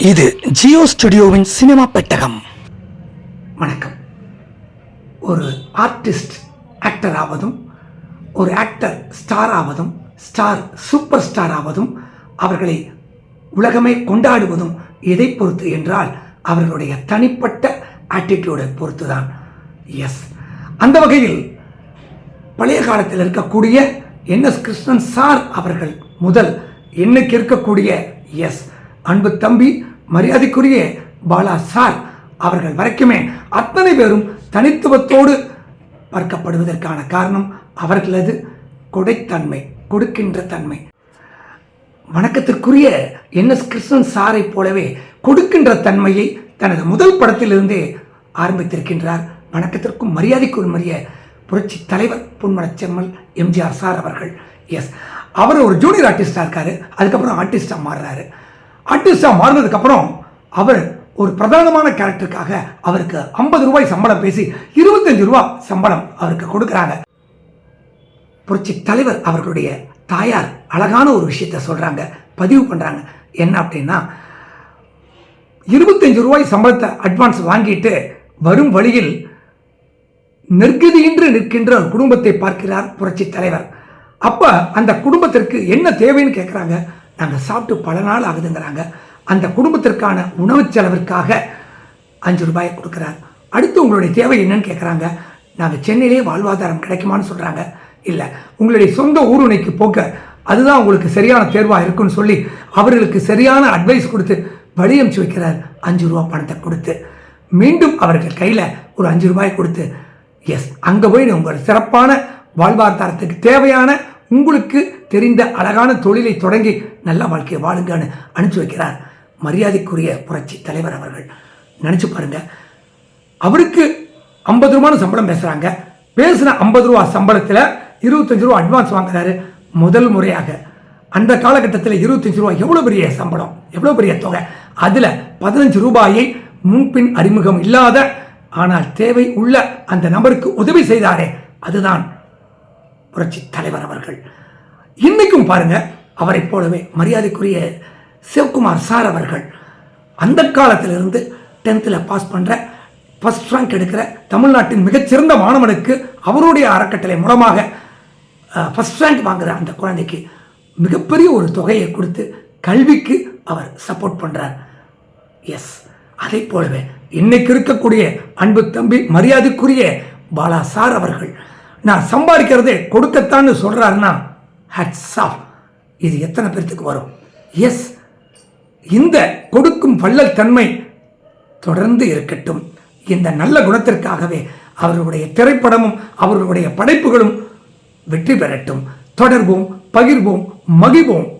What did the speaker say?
இது ஜியோ ஸ்டுடியோவின் சினிமா பெட்டகம். வணக்கம். ஒரு ஆர்டிஸ்ட் ஆக்டர் ஆவதும் ஒரு ஆக்டர் ஸ்டார் ஆவதும் ஸ்டார் சூப்பர் ஸ்டார் ஆவதும் அவர்களை உலகமே கொண்டாடுவதும் எதை பொறுத்து என்றால் அவர்களுடைய தனிப்பட்ட ஆட்டிடியூடை பொறுத்து தான் எஸ் அந்த வகையில் பழைய காலத்தில் இருக்கக்கூடிய என் எஸ் கிருஷ்ணன் சார் அவர்கள் முதல் இன்னைக்கு இருக்கக்கூடிய எஸ் அன்பு தம்பி மரியாதைக்குரிய பாலா சார் அவர்கள் வரைக்குமே அத்தனை பேரும் தனித்துவத்தோடு பார்க்கப்படுவதற்கான காரணம் அவர்களது கொடைத்தன்மை கொடுக்கின்ற தன்மை. வணக்கத்திற்குரிய என்எஸ் கிருஷ்ணன் சாரை போலவே கொடுக்கின்ற தன்மையை தனது முதல் படத்திலிருந்தே ஆரம்பித்திருக்கின்றார். வணக்கத்திற்கும் மரியாதைக்கும் மரிய புரட்சி தலைவர் பொன்மனச் செம்மல் எம்ஜிஆர் சார் அவர்கள். எஸ் அவர் ஒரு ஜூனியர் ஆர்டிஸ்டாக இருக்காரு. அதுக்கப்புறம் ஆர்டிஸ்டாக மாறுறாரு. ஆர்டிஸ்டாக மாறினதுக்கப்புறம் அவர் ஒரு பிரதானமான கேரக்டருக்காக அவருக்கு ஐம்பது ரூபாய் சம்பளம் பேசி இருபத்தஞ்சு ரூபா சம்பளம் அவருக்கு கொடுக்குறாங்க. புரட்சி தலைவர் அவர்களுடைய தாயார் அழகான ஒரு விஷயத்த சொல்றாங்க பதிவு பண்றாங்க. என்ன அப்படின்னா இருபத்தஞ்சு ரூபாய் சம்பளத்தை அட்வான்ஸ் வாங்கிட்டு வரும் வழியில் நெற்கதியின்றி நிற்கின்ற ஒரு குடும்பத்தை பார்க்கிறார் புரட்சி தலைவர். அப்ப அந்த குடும்பத்திற்கு என்ன தேவைன்னு கேட்குறாங்க நாங்கள் சாப்பிட்டு பல நாள் ஆகுதுங்கிறாங்க. அந்த குடும்பத்திற்கான உணவு செலவிற்காக அஞ்சு ரூபாயை கொடுக்குறார். அடுத்து உங்களுடைய தேவை என்னன்னு கேட்குறாங்க நாங்கள் சென்னையிலே வாழ்வாதாரம் கிடைக்குமான்னு சொல்கிறாங்க இல்லை உங்களுடைய சொந்த ஊருணைக்கு போக்க அதுதான் உங்களுக்கு சரியான தேர்வாக இருக்குன்னு சொல்லி அவர்களுக்கு சரியான அட்வைஸ் கொடுத்து வழி அனுப்பிச்சு வைக்கிறார். அஞ்சு ரூபா பணத்தை கொடுத்து. மீண்டும் அவர்கள் கையில் ஒரு அஞ்சு ரூபாய் கொடுத்து எஸ் அங்கே போய் உங்கள் சிறப்பான வாழ்வாதாரத்துக்கு தேவையான உங்களுக்கு தெரிந்த அழகான தொழிலை தொடங்கி நல்ல வாழ்க்கையை வாழுங்கன்னு அனுப்பிச்சு வைக்கிறார். மரியாதைக்குரிய புரட்சி தலைவர் அவர்கள். நினச்சி பாருங்க. அவருக்கு ஐம்பது ரூபான்னு சம்பளம் பேசுகிறாங்க பேசின ஐம்பது ரூபா சம்பளத்தில் இருபத்தஞ்சு ரூபா அட்வான்ஸ் வாங்குறாரு. முதல் முறையாக. அந்த காலகட்டத்தில் இருபத்தஞ்சு ரூபா எவ்வளோ பெரிய சம்பளம்? எவ்வளோ பெரிய தொகை? அதில் பதினஞ்சு ரூபாயை முன்பின் அறிமுகம் இல்லாத ஆனால் தேவை உள்ள அந்த நபருக்கு உதவி செய்தாரே. அதுதான் புரட்சி தலைவர் அவர்கள். இன்னைக்கும் பாருங்க அவரை போலவே மரியாதைக்குரிய சிவகுமார் சார் அவர்கள் அந்த காலத்திலிருந்து டென்த்தில் பாஸ் பண்ணுற ஃபஸ்ட் ரேங்க் எடுக்கிற தமிழ்நாட்டின் மிகச்சிறந்த மாணவனுக்கு அவருடைய அறக்கட்டளை மூலமாக ஃபஸ்ட் ரேங்க் வாங்குகிற அந்த குழந்தைக்கு மிகப்பெரிய ஒரு தொகையை கொடுத்து கல்விக்கு அவர் சப்போர்ட் பண்ணுறார் எஸ் அதை போலவே இன்னைக்கு இருக்கக்கூடிய அன்பு தம்பி மரியாதைக்குரிய பாலா சார் அவர்கள் நான் சம்பாதிக்கிறதே கொடுக்கத்தான்னு சொல்கிறாருன்னா ஹட்ஸ் ஆஃப் இது எத்தனை பேர்த்துக்கு வரும்? எஸ் இந்த கொடுக்கும் வள்ளல் தன்மை தொடர்ந்து இருக்கட்டும். இந்த நல்ல குணத்திற்காகவே அவர்களுடைய திரைப்படமும் அவர்களுடைய படைப்புகளும் வெற்றி பெறட்டும். தொடர்வோம் பகிர்வோம் மகிழ்வோம்.